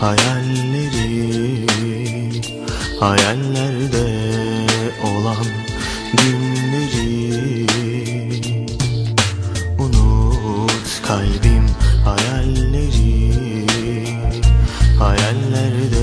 Hayalleri Hayallerde olan günleri. Unut kalbim hayalleri. Hayallerde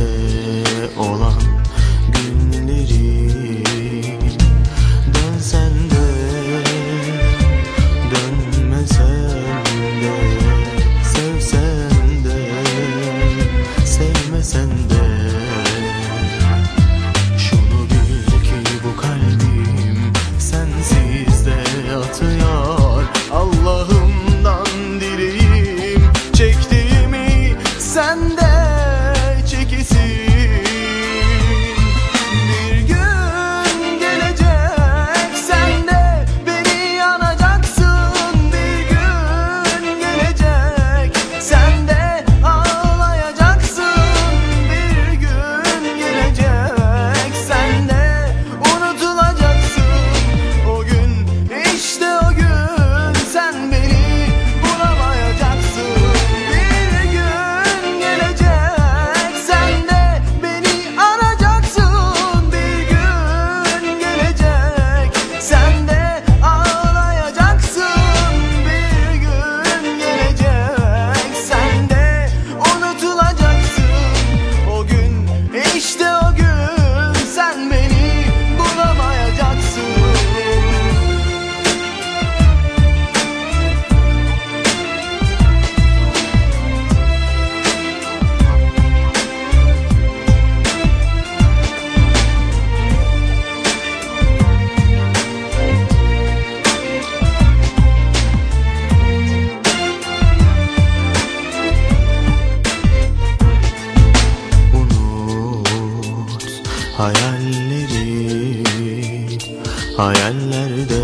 Hayallerde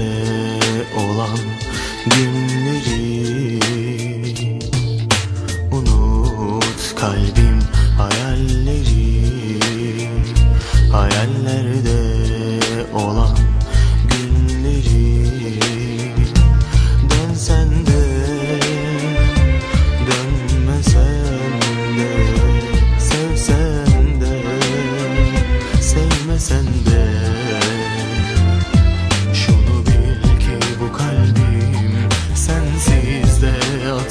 olan günleri Unut kalbim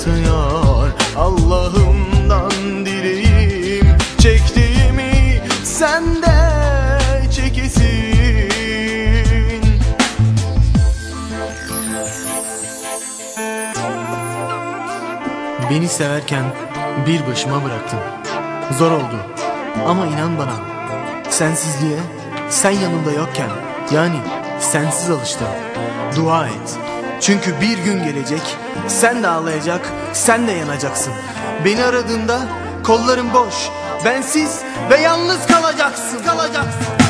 atıyor Allah'ımdan dileğim Çektiğimi sen de çekesin Beni severken bir başıma bıraktın. Zor oldu ama inan bana sensizliğe sen yanımda yokken yani sensiz alıştım. Dua et. Çünkü bir gün gelecek sen de ağlayacak sen de yanacaksın. Beni aradığında kollarım boş bensiz ve yalnız kalacaksın. Kalacaksın.